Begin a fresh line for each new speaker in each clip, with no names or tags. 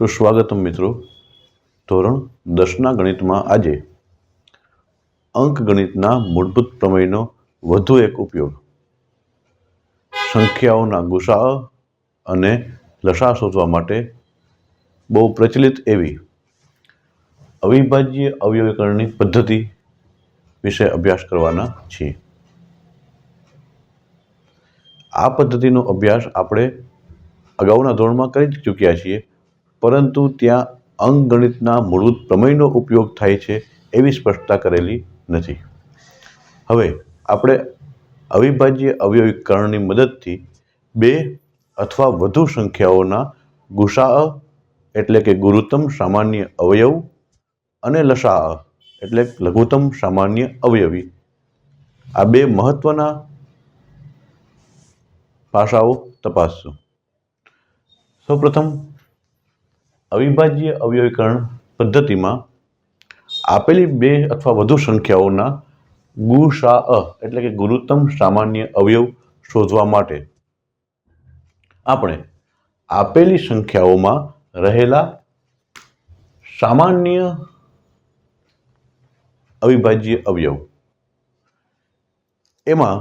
સુસ્વાગતમ મિત્રો. ધોરણ દસના ગણિતમાં આજે અંકગણિતના મૂળભૂત પ્રમેયનો વધુ એક ઉપયોગ. સંખ્યાઓના ગુસા અને લસા શોધવા માટે બહુ પ્રચલિત એવી અવિભાજ્ય અવયવીકરણની પદ્ધતિ વિશે અભ્યાસ કરવાના છીએ. આ પદ્ધતિનો અભ્યાસ આપણે અગાઉના ધોરણમાં કરી ચૂક્યા છીએ. પરંતુ ત્યાં અંકગણિતના મૂળભૂત પ્રમેયનો ઉપયોગ થાય છે એવી સ્પષ્ટતા કરેલી નથી. હવે આપણે અવિભાજ્ય અવયવીકરણની મદદથી બે અથવા વધુ સંખ્યાઓના ગુસાઅ એટલે કે ગુરુત્તમ સામાન્ય અવયવ અને લસાઅ એટલે લઘુત્તમ સામાન્ય અવયવી. આ બે મહત્વના પાસાઓ તપાસશું. સૌપ્રથમ અવિભાજ્ય અવયવીકરણ પદ્ધતિમાં આપેલી બે અથવા વધુ સંખ્યાઓના ગુસા એટલે કે ગુરુત્તમ સામાન્ય અવયવ શોધવા માટે આપણે આપેલી સંખ્યાઓમાં રહેલા સામાન્ય અવિભાજ્ય અવયવ. એમાં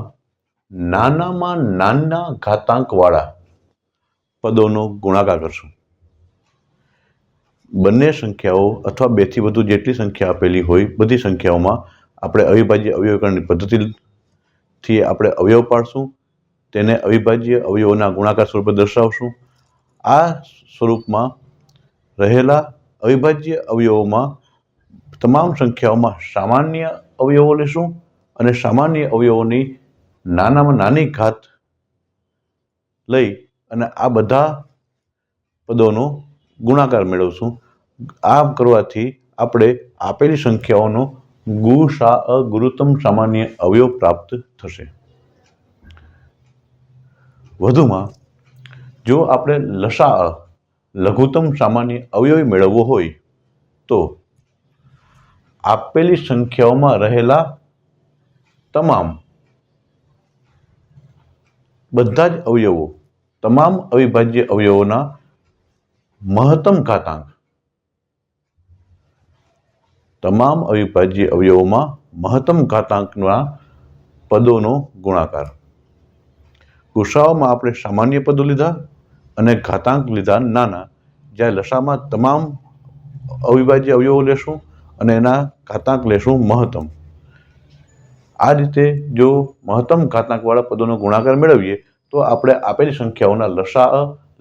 નાનામાં નાના ઘાતાંકવાળા પદોનો ગુણાકાર કરશું. બંને સંખ્યાઓ અથવા બેથી વધુ જેટલી સંખ્યા આપેલી હોય, બધી સંખ્યાઓમાં આપણે અવિભાજ્ય અવયવકરણની પદ્ધતિથી આપણે અવયવ પાડશું, તેને અવિભાજ્ય અવયવોના ગુણાકાર સ્વરૂપે દર્શાવશું. આ સ્વરૂપમાં રહેલા અવિભાજ્ય અવયવોમાં તમામ સંખ્યાઓમાં સામાન્ય અવયવો લેશું અને સામાન્ય અવયવોની નાનામાં નાની ઘાત લઈ અને આ બધા પદોનો ગુણાકાર મેળવશું. આમ કરવાથી આપણે આપેલી સંખ્યાઓનો ગુ સા અ ગુરુત્તમ સામાન્ય અવયવ પ્રાપ્ત થશે. વધુમાં, જો આપણે લસા અ લઘુત્તમ સામાન્ય અવયવી મેળવવો હોય, તો આપેલી સંખ્યાઓમાં રહેલા તમામ બધા જ અવયવો, તમામ અવિભાજ્ય અવયવોના મહત્તમ ઘાતાંક. તમામ અવિભાજ્ય અવયવોમાં મહત્તમ ઘાતાંકના પદોનો ગુણાકાર. ગુસાઓમાં આપણે સામાન્ય પદો લીધા અને ઘાતાંક લીધા નાના. જ્યારે લસામાં તમામ અવિભાજ્ય અવયવો લેશું અને એના ઘાતાંક લેશું મહત્તમ. આ રીતે જો મહત્તમ ઘાતાંકવાળા પદોનો ગુણાકાર મેળવીએ તો આપણે આપેલી સંખ્યાઓના લસા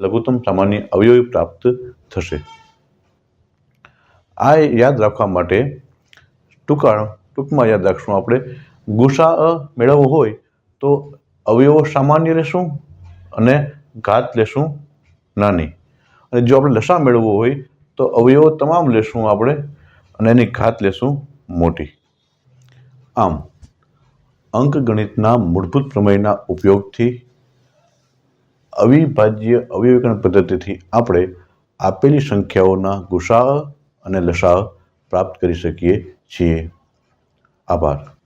લઘુત્તમ સામાન્ય અવયવી પ્રાપ્ત થશે. આ યાદ રાખવા માટે ટૂંકા, ટૂંકમાં યાદ રાખશું આપણે. ગુસા મેળવવો હોય તો અવયવો સામાન્ય લેશું અને ઘાત લેશું નાની. અને જો આપણે લસા મેળવવો હોય તો અવયવો તમામ લેશું આપણે અને એની ઘાત લેશું મોટી. આમ, અંકગણિતના મૂળભૂત પ્રમેયના ઉપયોગથી અવિભાજ્ય અવયવીકરણ પદ્ધતિથી આપણે આપેલી સંખ્યાઓના ગુસાહ અને લસાહ પ્રાપ્ત કરી શકીએ છીએ. આભાર.